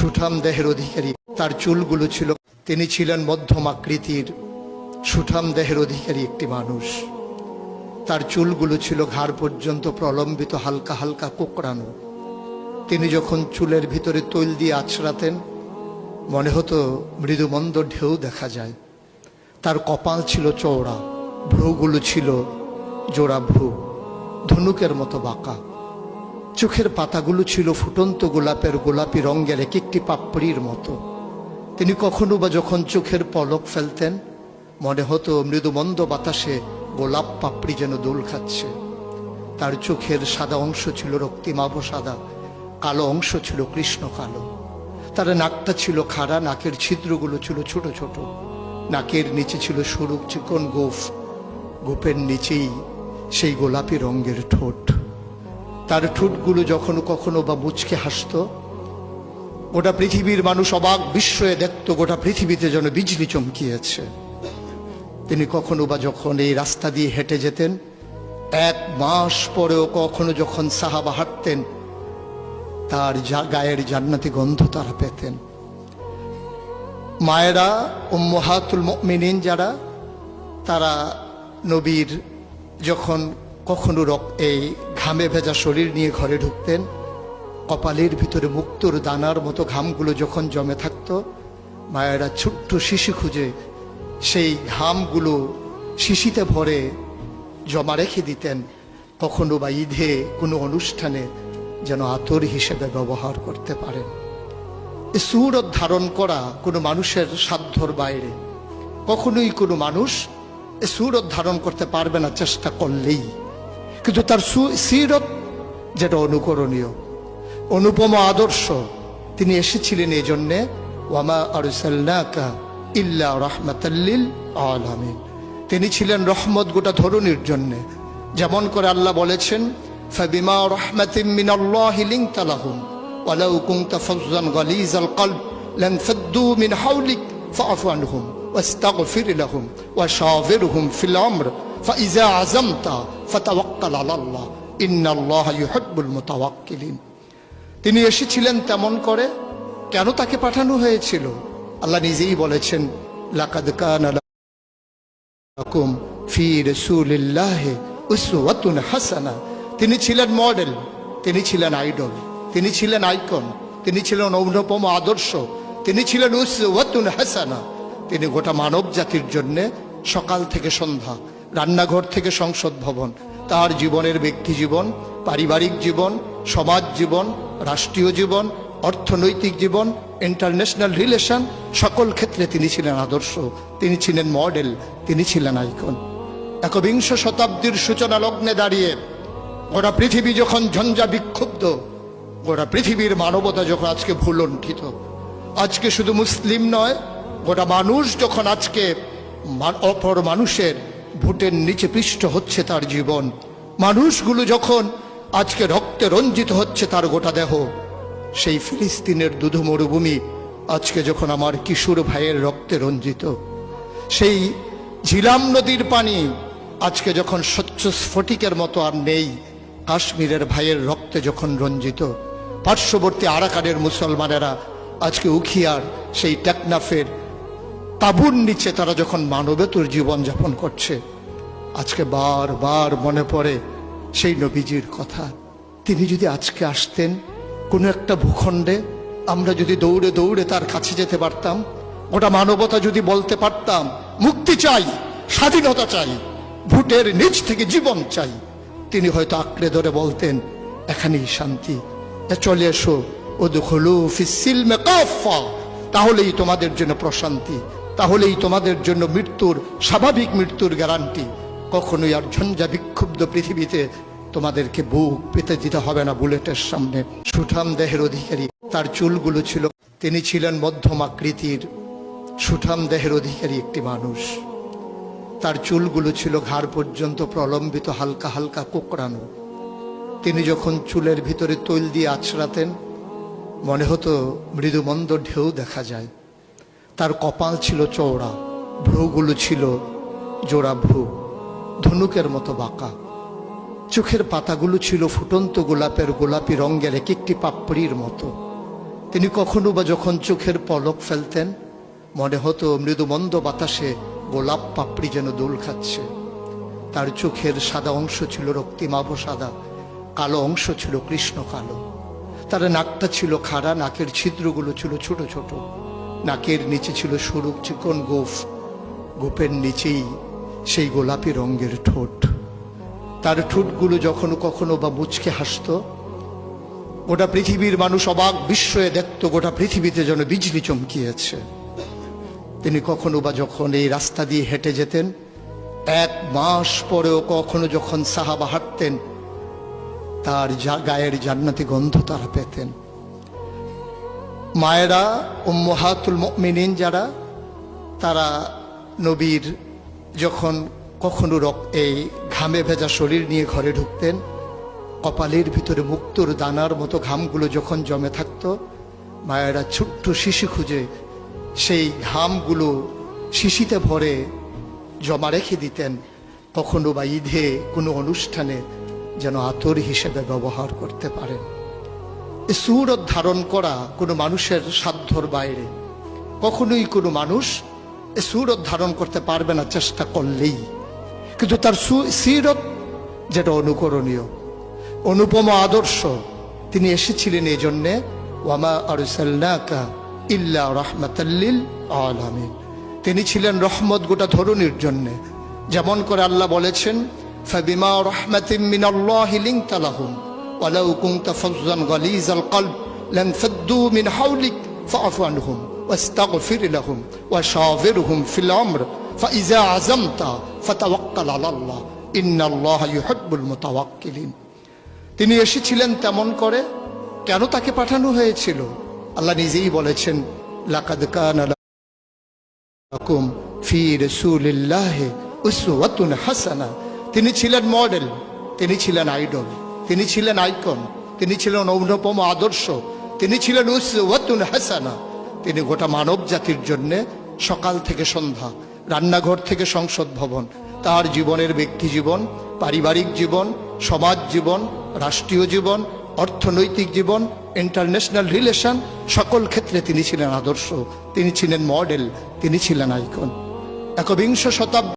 সুঠাম দেহের অধিকারী। তার চুলগুলো ছিল, তিনি ছিলেন মধ্যম আকৃতির। সুঠাম দেহের অধিকারী একটি মানুষ। তার চুলগুলো ছিল ঘাড় পর্যন্ত প্রলম্বিত হালকা হালকা কোকড়ানো। তিনি যখন চুলের ভিতরে তৈল দিয়ে আছড়াতেন, মনে হতো মৃদুমন্দ ঢেউ দেখা যায়। তার কপাল ছিল চওড়া, ভ্রুগুলো ছিল জোড়া ভ্রু, ধনুকের মতো বাঁকা। চোখের পাতাগুলো ছিল ফুটন্ত গোলাপের গোলাপি রঙের এক একটি পাপড়ির মতো। তিনি কখনো বা যখন চোখের পলক ফেলতেন, মনে হতো মৃদুমন্দ বাতাসে গোলাপ পাপড়ি যেন দোল খাচ্ছে। তার চোখের সাদা অংশ ছিল রক্তিমাভ সাদা, কালো অংশ ছিল কৃষ্ণ কালো। তার নাকটা ছিল খাড়া, নাকের ছিদ্রগুলো ছিল ছোট ছোট। নাকের নিচে ছিল সরু চিকন গোফ। গোপের নিচেই সেই গোলাপি রঙের ঠোঁট। তার ঠোঁটগুলো যখন কখনো বা মুচকে হাসত, গোটা পৃথিবীর মানুষ অবাক বিস্ময়ে দেখত গোটা পৃথিবীতে যেন বিজলি চমকিয়েছে। তিনি কখনো বা যখন এই রাস্তা দিয়ে হেঁটে যেতেন, এক মাস পরেও কখনো যখন সাহাবা হাঁটতেন, তার গায়ের জান্নাতি গন্ধ তারা পেতেন। মায়েরা, উম্মহাতুল মিনিন যারা, তারা নবীর যখন কখনো এই ঘামে ভেজা শরীর নিয়ে ঘরে ঢুকতেন। কপালের ভিতরে মুক্তোর দানার মতো ঘামগুলো যখন জমে থাকত, মায়েরা ছোট্ট শিশু খুঁজে সেই ঘামগুলো শিশিতে ভরে জমা রেখে দিতেন। কখনো বা ঈদে কোনো অনুষ্ঠানে যেন আতর হিসেবে ব্যবহার করতে পারেন। এ সুরত ধারণ করা কোনো মানুষের সাধ্যর বাইরে। কখনোই কোনো মানুষ এ সুরত ধারণ করতে পারবে না চেষ্টা করলেই। কিন্তু তার সিরত যেটা অনুকরণীয়, অনুপম আদর্শ, তিনি এসেছিলেন এই জন্যে, ওয়ামা আরুসাল্লাকা ইল্লা রহমাতাল্লিল আলামিন। তিনি ছিলেন রহমত গোটা ধরুনির জন্যে। যেমন করে আল্লাহ বলেছেন, ফাবিমা রহমাতিম মিনাল্লাহি লিনতালাহুম ওয়ালাউ কুনতা ফাজ্জান গালিজাল কলব লানফাদ্দু মিন হাওলিক ফাআফু আনহুম। واستغفر لهم وشاورهم في الامر فاذا عزمت فتوكل على الله ان الله يحب المتوكلين তিনি এসেছিলেন তেমন করে কেন তাকে পাঠানো হয়েছিল আল্লাহ নিজেই বলেছেন লাকাদ কানা লাকুম ফি রাসূলিল্লাহি উসওয়াতুন হাসানা তিনি ছিলেন মডেল তিনি ছিলেন আইডল তিনি ছিলেন আইকন তিনি ছিলেন অনুপম আদর্শ তিনি ছিলেন উসওয়াতুন হাসানা তিনি গোটা মানব জাতির জন্যে সকাল থেকে সন্ধ্যা, রান্নাঘর থেকে সংসদ ভবন, তার জীবনের ব্যক্তি জীবন, পারিবারিক জীবন, সমাজ জীবন, রাষ্ট্রীয় জীবন, অর্থনৈতিক জীবন, ইন্টারন্যাশনাল রিলেশন, সকল ক্ষেত্রে তিনি ছিলেন আদর্শ, তিনি ছিলেন মডেল, তিনি ছিলেন আইকন। একবিংশ শতাব্দীর সূচনা লগ্নে দাঁড়িয়ে গোটা পৃথিবী যখন ঝঞ্ঝা বিক্ষুব্ধ, গোটা পৃথিবীর মানবতা যখন আজকে ভুলণ্ঠিত, আজকে শুধু মুসলিম নয় গোটা মানুষ যখন আজকে অপর মানুষের ভোটের নিচে পৃষ্ঠ হচ্ছে তার জীবন, মানুষগুলো যখন আজকে রক্তে রঞ্জিত হচ্ছে তার গোটা দেহ, সেই ফিলিস্তিনের দুধ মরুভূমি আজকে যখন আমার কিশোর ভাইয়ের রক্তে রঞ্জিত, সেই ঝিলাম নদীর পানি আজকে যখন স্বচ্ছ স্ফটিকের মতো আর নেই, কাশ্মীরের ভাইয়ের রক্তে যখন রঞ্জিত, পার্শ্ববর্তী আরাকানের মুসলমানেরা আজকে উখিয়ার সেই টেকনাফের তাবুর নিচে তারা যখন মানবেতর জীবন যাপন করছে, আজকে বারবার মনে পড়ে সেই নবীজির কথা। তিনি যদি আজকে আসতেন কোনো একটা ভূখণ্ডে, আমরা যদি দৌড়ে দৌড়ে তার কাছে যেতে পারতাম, গোটা মানবতা যদি বলতে পারতাম, মুক্তি চাই, স্বাধীনতা চাই ভোটের নিচ থেকে জীবন চাই। তিনি হয়তো আঁকড়ে ধরে বলতেন, এখানেই শান্তি। চলে এসো ও দুখলু ফিসিলমে কাফা তাহলেই তোমাদের জন্য প্রশান্তি। তাহলেই তোমাদের জন্য মৃত্যুর স্বাভাবিক মৃত্যুর গ্যারান্টি। কখনোই আর ঝঞ্ঝা বিক্ষুব্ধ পৃথিবীতে তোমাদেরকে বুক পেতে দিতে হবে না বুলেটের সামনে। সুঠাম দেহের অধিকারী, তার চুলগুলো ছিল, তিনি ছিলেন মধ্যম আকৃতির। সুঠাম দেহের অধিকারী একটি মানুষ। তার চুলগুলো ছিল ঘাড় পর্যন্ত প্রলম্বিত হালকা হালকা কোকড়ানো। তিনি যখন চুলের ভিতরে তৈল দিয়ে আছড়াতেন, মনে হতো মৃদুমন্দ ঢেউ দেখা যায়। তার কপাল ছিল চওড়া, ভ্রুগুলো ছিল জোড়া ভ্রু, ধনুকের মতো বাঁকা। চোখের পাতাগুলো ছিল ফুটন্ত গোলাপের গোলাপি রঙের এক একটি পাপড়ির মতো। তিনি কখনো বা যখন চোখের পলক ফেলতেন, মনে হতো মৃদুমন্দ বাতাসে গোলাপ পাপড়ি যেন দোল খাচ্ছে। তার চোখের সাদা অংশ ছিল রক্তিমাভ সাদা, কালো অংশ ছিল কৃষ্ণ কালো। তার নাকটা ছিল খাড়া, নাকের ছিদ্রগুলো ছিল ছোট ছোট। নাকের নিচে ছিল সরু চিকন গোফ। গোপের নিচেই সেই গোলাপি রঙের ঠোঁট। তার ঠোঁটগুলো যখন কখনো বা মুচকে হাসতো, গোটা পৃথিবীর মানুষ অবাক বিস্ময়ে দেখত গোটা পৃথিবীতে যেন বিজলি চমকিয়েছে। তিনি কখনো বা যখন এই রাস্তা দিয়ে হেঁটে যেতেন, এক মাস পরেও কখনো যখন সাহাবা হাঁটতেন, তার গায়ের জান্নাতি গন্ধ তারা পেতেন। মায়েরা, উম্মহাতুল মিনিন যারা, তারা নবীর যখন কখনো এই ঘামে ভেজা শরীর নিয়ে ঘরে ঢুকতেন, কপালের ভিতরে মুক্তোর দানার মতো ঘামগুলো যখন জমে থাকত, মায়েরা ছোট্ট শিশি খুঁজে সেই ঘামগুলো শিশিতে ভরে জমা রেখে দিতেন। কখনো বা ঈদে কোনো অনুষ্ঠানে যেন আতর হিসেবে ব্যবহার করতে পারেন। সুরত ধারণ করা কোনো মানুষের সাধ্যর বাইরে। কখনোই কোনো মানুষ সুরত ধারণ করতে পারবে না চেষ্টা করলেই। কিন্তু তার সু- সিরত যেটা অনুকরণীয়। অনুপম আদর্শ, তিনি এসেছিলেন এই জন্যে ওয়ামা আরসাল্লাকা ইল্লা রহমাতাল্লিল আলামিন। তিনি ছিলেন রহমত গোটা ধরনের জন্যে। যেমন করে আল্লাহ বলেছেন, ফাবিমা রহমাতিম মিনাল্লাহি লিনতা লাহুম। ওয়ালাউ কুনতা ফাজ্জান গালিজাল কলব লানফাদ্দু মিন হাওলিক ফাআফু আনহুম واستغفر لهم وشاورهم في الأمر فإذا عزمت فتوكل على الله إن الله يحب المتوكلين তিনি এসেছিলেন তেমন করে কেন তাকে পাঠানো হয়েছিল আল্লাহ নিজেই বলেছেন লাকাদ কানা লাকুম ফি রাসূলিল্লাহি উসওয়াতুন হাসানা তিনি ছিলেন মডেল তিনি ছিলেন আইডল তিনি ছিলেন আইকন, তিনি ছিলেন অনুপম আদর্শ, তিনি ছিলেন উসওয়াতুন হাসানা। তিনি গোটা মানব জাতির জন্য সকাল থেকে সন্ধ্যা, রান্নাঘর থেকে সংসদ ভবন, তার জীবনের ব্যক্তি জীবন, পারিবারিক জীবন, সমাজ জীবন, রাষ্ট্রীয় জীবন, অর্থনৈতিক জীবন ইন্টারন্যাশনাল রিলেশন সকল ক্ষেত্রে তিনি ছিলেন আদর্শ, তিনি ছিলেন মডেল তিনি ছিলেন আইকন। একবিংশ শতাব্দী